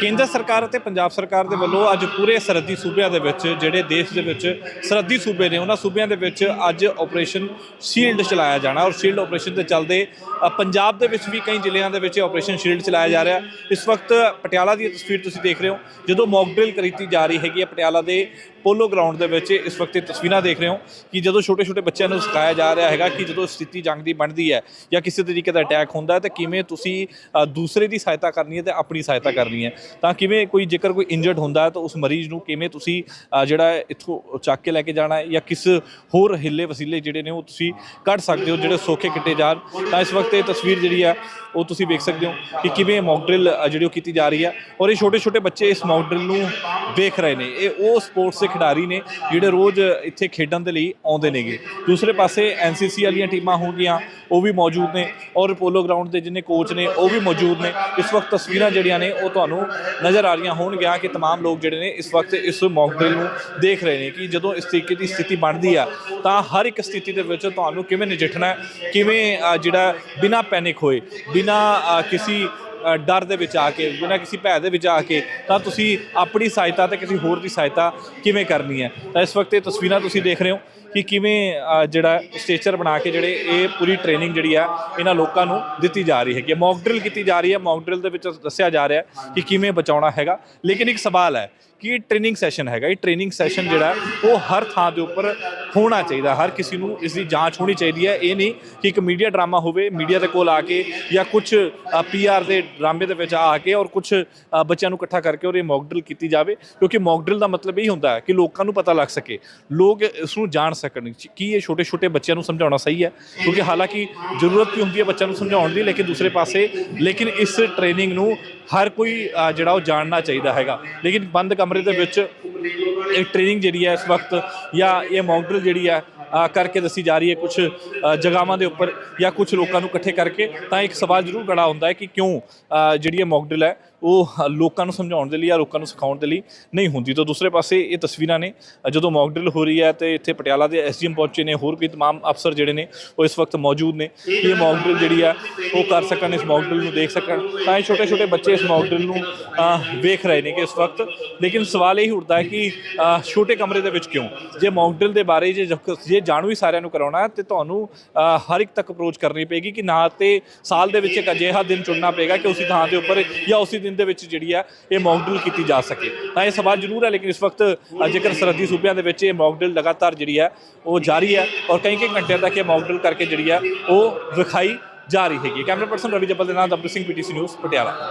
ਕੇਂਦਰ ਸਰਕਾਰ ਅਤੇ ਪੰਜਾਬ ਸਰਕਾਰ ਦੇ ਵੱਲੋਂ ਅੱਜ ਪੂਰੇ ਸਰਹੱਦੀ ਸੂਬਿਆਂ ਦੇ ਵਿੱਚ, ਜਿਹੜੇ ਦੇਸ਼ ਦੇ ਵਿੱਚ ਸਰਹੱਦੀ ਸੂਬੇ ਨੇ, ਉਹਨਾਂ ਸੂਬਿਆਂ ਦੇ ਵਿੱਚ ਅੱਜ ਆਪਰੇਸ਼ਨ ਸ਼ੀਲਡ ਚਲਾਇਆ ਜਾਣਾ ਔਰ ਸ਼ੀਲਡ ਆਪਰੇਸ਼ਨ ਦੇ ਚੱਲਦੇ ਪੰਜਾਬ ਦੇ ਵਿੱਚ ਵੀ ਕਈ ਜ਼ਿਲ੍ਹਿਆਂ ਦੇ ਵਿੱਚ ਆਪਰੇਸ਼ਨ ਸ਼ੀਲਡ ਚਲਾਇਆ ਜਾ ਰਿਹਾ। ਇਸ ਵਕਤ ਪਟਿਆਲਾ ਦੀ ਤਸਵੀਰ ਤੁਸੀਂ ਦੇਖ ਰਹੇ ਹੋ, ਜਦੋਂ ਮੌਕ ਡਰਿਲ ਕੀਤੀ ਜਾ ਰਹੀ ਹੈਗੀ ਹੈ ਪਟਿਆਲਾ ਦੇ ਪੋਲੋ ਗਰਾਊਂਡ ਦੇ ਵਿੱਚ ਇਸ ਵਕਤ ਇਹ ਤਸਵੀਰਾਂ ਦੇਖ ਰਹੇ ਹੋ ਕਿ ਜਦੋਂ ਛੋਟੇ ਛੋਟੇ ਬੱਚਿਆਂ ਨੂੰ ਸਿਖਾਇਆ ਜਾ ਰਿਹਾ ਹੈਗਾ ਕਿ ਜਦੋਂ ਸਥਿਤੀ ਜੰਗ ਦੀ ਬਣਦੀ ਹੈ ਜਾਂ ਕਿਸੇ ਤਰੀਕੇ ਦਾ ਅਟੈਕ ਹੁੰਦਾ ਹੈ, ਤਾਂ ਕਿਵੇਂ ਤੁਸੀਂ ਦੂਸਰੇ ਦੀ ਸਹਾਇਤਾ ਕਰਨੀ ਹੈ ਤੇ ਆਪਣੀ ਸਹਾਇਤਾ ਕਰਨੀ ਹੈ? ਤਾਂ ਕਿਵੇਂ ਕੋਈ ਜੇਕਰ ਕੋਈ ਇੰਜਰਡ ਹੁੰਦਾ ਹੈ ਤਾਂ ਉਸ ਮਰੀਜ਼ ਨੂੰ ਕਿਵੇਂ ਤੁਸੀਂ ਜਿਹੜਾ ਇੱਥੋਂ ਚੱਕ ਕੇ ਲੈ ਕੇ ਜਾਣਾ ਹੈ ਜਾਂ ਕਿਸ ਹੋਰ ਹਿੱਲੇ ਵਸੀਲੇ ਜਿਹੜੇ ਨੇ ਉਹ ਤੁਸੀਂ ਕੱਢ ਸਕਦੇ ਹੋ, ਜਿਹੜੇ ਸੌਖੇ ਕਿੱਟੇ ਜਾਣ? ਤਾਂ ਇਸ ਵਕਤ ਇਹ ਤਸਵੀਰ ਜਿਹੜੀ ਆ ਉਹ ਤੁਸੀਂ ਵੇਖ ਸਕਦੇ ਹੋ ਕਿ ਕਿਵੇਂ ਮੌਕ ਡਰਿਲ ਜਿਹੜੀ ਉਹ ਕੀਤੀ ਜਾ ਰਹੀ ਹੈ ਔਰ ਇਹ ਛੋਟੇ ਛੋਟੇ ਬੱਚੇ ਇਸ ਮੌਕ ਡਰਿਲ ਨੂੰ ਵੇਖ ਰਹੇ ਨੇ। ਇਹ ਉਹ ਸਪੋਰਟਸ ਦੇ ਖਿਡਾਰੀ ਨੇ ਜਿਹੜੇ ਰੋਜ਼ ਇੱਥੇ ਖੇਡਣ ਦੇ ਲਈ ਆਉਂਦੇ ਨੇਗੇ ਦੂਸਰੇ ਪਾਸੇ ਐਨਸੀਸੀ ਵਾਲੀਆਂ ਟੀਮਾਂ ਹੋਣਗੀਆਂ ਉਹ ਵੀ ਮੌਜੂਦ ਨੇ ਔਰ ਪੋਲੋ ਗਰਾਊਂਡ ਦੇ ਜਿੰਨੇ ਕੋਚ ਨੇ ਉਹ ਵੀ ਮੌਜੂਦ ਨੇ ਇਸ ਵਕਤ ਤਸਵੀਰਾਂ ਜਿਹੜੀਆਂ ਨੇ ਉਹ ਤੁਹਾਨੂੰ ਨਜ਼ਰ ਆ ਰਹੀਆਂ ਹੋਣਗੀਆਂ ਕਿ तमाम ਲੋਕ ਜਿਹੜੇ ਨੇ ਇਸ ਵਕਤ ਇਸ ਮੌਕ ਡਰਿਲ ਨੂੰ ਦੇਖ ਰਹੇ ਨੇ ਕਿ ਜਦੋਂ ਇਸ ਤਰੀਕੇ ਦੀ ਸਥਿਤੀ ਬਣਦੀ ਆ ਤਾਂ ਹਰ ਇੱਕ ਸਥਿਤੀ ਦੇ ਵਿੱਚ ਤੁਹਾਨੂੰ ਕਿਵੇਂ ਨਜਿੱਠਣਾ ਹੈ ਕਿਵੇਂ ਅ, ਜਿਹੜਾ ਬਿਨਾ ਪੈਨਿਕ ਹੋਏ ਬਿਨਾ ਕਿਸੇ ਅ, ਡਰ ਦੇ ਵਿੱਚ ਆ ਕੇ, ਬਿਨਾਂ ਕਿਸੇ ਭੈ ਦੇ ਵਿੱਚ ਆ ਕੇ, ਤਾਂ ਤੁਸੀਂ ਆਪਣੀ ਸਹਾਇਤਾ ਤੇ ਕਿਸੇ ਹੋਰ ਦੀ ਸਹਾਇਤਾ ਕਿਵੇਂ ਕਰਨੀ ਹੈ? ਤਾਂ ਇਸ ਵਕਤ ਇਹ ਤਸਵੀਰਾਂ ਤੁਸੀਂ ਦੇਖ ਰਹੇ ਹੋ ਕਿ ਕਿਵੇਂ ਜਿਹੜਾ ਸਟੇਚਰ ਬਣਾ ਕੇ ਜਿਹੜੇ ਇਹ ਪੂਰੀ ਟ੍ਰੇਨਿੰਗ ਜਿਹੜੀ ਆ, ਇਹਨਾਂ ਲੋਕਾਂ ਨੂੰ ਦਿੱਤੀ ਜਾ ਰਹੀ ਹੈਗੀ ਮੌਕ ਡਰਿਲ ਕੀਤੀ ਜਾ ਰਹੀ ਹੈ। ਮੌਕ ਡਰਿਲ ਦੇ ਵਿੱਚ ਦੱਸਿਆ ਜਾ ਰਿਹਾ ਕਿ ਕਿਵੇਂ ਬਚਾਉਣਾ ਹੈਗਾ। ਲੇਕਿਨ ਇੱਕ ਸਵਾਲ ਹੈ ਕਿ ਇਹ ਟ੍ਰੇਨਿੰਗ ਸੈਸ਼ਨ ਹੈਗਾ? ਇਹ ਟ੍ਰੇਨਿੰਗ ਸੈਸ਼ਨ ਜਿਹੜਾ, ਉਹ ਹਰ ਥਾਂ ਦੇ ਉੱਪਰ ਹੋਣਾ ਚਾਹੀਦਾ। ਹਰ ਕਿਸੇ ਨੂੰ ਇਸ ਦੀ ਜਾਂਚ ਹੋਣੀ ਚਾਹੀਦੀ ਹੈ। ਇਹ ਨਹੀਂ ਕਿ ਇੱਕ ਮੀਡੀਆ ਡਰਾਮਾ ਹੋਵੇ ਮੀਡੀਆ ਦੇ ਕੋਲ ਆ ਕੇ ਜਾਂ ਕੁਝ ਪੀਆਰ ਦੇ ਡਰਾਮੇ ਦੇ ਵਿੱਚ ਆ ਕੇ ਔਰ ਕੁਝ ਬੱਚਿਆਂ ਨੂੰ ਇਕੱਠਾ ਕਰਕੇ ਔਰ ਇਹ ਮੌਕ ਡਰਿਲ ਕੀਤੀ ਜਾਵੇ। ਕਿਉਂਕਿ ਮੌਕ ਡਰਿਲ ਦਾ ਮਤਲਬ ਇਹ ਹੁੰਦਾ ਹੈ ਕਿ ਲੋਕਾਂ ਨੂੰ ਪਤਾ ਲੱਗ ਸਕੇ। ਲੋਕ ਇਸ ਨੂੰ ਜਾਣ ਸਕਣ। ਕਿ ਇਹ ਛੋਟੇ ਛੋਟੇ ਬੱਚਿਆਂ ਨੂੰ ਸਮਝਾਉਣਾ ਸਹੀ ਹੈ? ਕਿਉਂਕਿ ਹਾਲਾਂਕਿ ਜ਼ਰੂਰਤ ਵੀ ਹੁੰਦੀ ਹੈ ਬੱਚਿਆਂ ਨੂੰ ਸਮਝਾਉਣ ਦੀ, ਲੇਕਿਨ ਦੂਸਰੇ ਪਾਸੇ, ਲੇਕਿਨ ਇਸ ਟ੍ਰੇਨਿੰਗ ਨੂੰ ਹਰ ਕੋਈ ਜਿਹੜਾ ਉਹ ਜਾਣਨਾ ਚਾਹੀਦਾ ਹੈਗਾ। ਲੇਕਿਨ ਬੰਦ ਕਮਰੇ ਦੇ ਵਿੱਚ ਇਹ ਟ੍ਰੇਨਿੰਗ ਜਿਹੜੀ ਹੈ ਇਸ ਵਕਤ, ਜਾਂ ਇਹ ਮੌਕ ਡਰਿਲ ਜਿਹੜੀ ਹੈ ਕਰਕੇ ਦੱਸੀ ਜਾ ਰਹੀ ਹੈ ਕੁਝ ਜਗ੍ਹਾਵਾਂ ਦੇ ਉੱਪਰ ਜਾਂ ਕੁਝ ਲੋਕਾਂ ਨੂੰ ਇਕੱਠੇ ਕਰਕੇ, ਤਾਂ ਇੱਕ ਸਵਾਲ ਜ਼ਰੂਰ ਖੜਾ ਹੁੰਦਾ ਹੈ ਕਿ ਕਿਉਂ ਜਿਹੜੀ ਇਹ ਮੌਕ ਡਰਿਲ ਹੈ ਉਹ ਲੋਕਾਂ ਨੂੰ ਸਮਝਾਉਣ ਦੇ ਲਈ ਜਾਂ ਲੋਕਾਂ ਨੂੰ ਸਿਖਾਉਣ ਦੇ ਲਈ ਨਹੀਂ ਹੁੰਦੀ ਤਾਂ ਦੂਸਰੇ ਪਾਸੇ ਇਹ ਤਸਵੀਰਾਂ ਨੇ ਅ, ਜਦੋਂ ਮੌਕ ਡਰਿਲ ਹੋ ਰਹੀ ਹੈ ਤੇ ਇੱਥੇ ਪਟਿਆਲਾ ਦੇ ਐਸਡੀਐਮ ਪਹੁੰਚੇ ਨੇ ਹੋਰ ਵੀ तमाम ਅਫਸਰ ਜਿਹੜੇ ਨੇ ਉਹ ਇਸ ਵਕਤ ਮੌਜੂਦ ਨੇ ਕਿ ਇਹ ਮੌਕ ਡਰਿਲ ਜਿਹੜੀ ਆ ਉਹ ਕਰ ਸਕਣ ਇਸ ਮੌਕ ਡਰਿਲ ਨੂੰ ਦੇਖ ਸਕਣ ਤਾਂ ਇਹ ਛੋਟੇ ਛੋਟੇ ਬੱਚੇ ਇਸ ਮੌਕ ਡਰਿਲ ਨੂੰ ਅ, ਵੇਖ ਰਹੇ ਨੇ ਕਿ ਇਸ ਵਕਤ ਲੇਕਿਨ ਸਵਾਲ ਇਹ ਉੱਠਦਾ ਹੈ ਕਿ ਅ, ਛੋਟੇ ਕਮਰੇ ਦੇ ਵਿੱਚ ਕਿਉਂ ਜੇ ਮੌਕ ਡਰਿਲ ਦੇ ਬਾਰੇ ਜੇ ਜਖ- ਜੇ ਜਾਣੂ ਹੀ ਸਾਰਿਆਂ ਨੂੰ ਕਰਾਉਣਾ ਹੈ ਤੇ ਤੁਹਾਨੂੰ ਅ, ਹਰ ਇੱਕ ਤੱਕ ਅਪਰੋਚ ਕਰਨੀ ਪਏਗੀ ਕਿ ਨਾ ਤੇ ਸਾਲ ਦੇ ਵਿੱਚ ਇੱਕ ਅਜਿਹਾ ਦਿਨ ਚੁਣਨਾ ਪਏਗਾ ਕਿ ਉਸੇ ਥਾਂ ਦੇ ਉੱਪਰ ਜਾਂ ਉਸੇ ਦਿਨ ਦੇ ਵਿੱਚ ਜਿਹੜੀ ਆ ਇਹ ਮੌਕ ਕੀਤੀ ਜਾ ਸਕੇ। ਤਾਂ ਇਹ ਸਵਾਲ ਜ਼ਰੂਰ ਹੈ ਲੇਕਿਨ ਇਸ ਵਕਤ ਅ, ਜੇਕਰ ਸਰਹੱਦੀ ਸੂਬਿਆਂ ਦੇ ਵਿੱਚ ਇਹ ਮੌਕ ਲਗਾਤਾਰ ਜਿਹੜੀ ਹੈ ਉਹ ਜਾਰੀ ਹੈ ਔਰ ਕਈ ਕਈ ਘੰਟਿਆਂ ਤੱਕ ਇਹ ਮੌਕ ਕਰਕੇ ਜਿਹੜੀ ਹੈ ਉਹ ਵਿਖਾਈ ਜਾ ਰਹੀ ਹੈਗੀ ਕੈਮਰਾ ਪਰਸਨ ਰਵੀ ਜੱਬਲ ਦੇ ਨਾਲ ਦਬਰ ਸਿੰਘ ਪੀਟੀਸੀ ਨਿਊਜ਼ ਪਟਿਆਲਾ।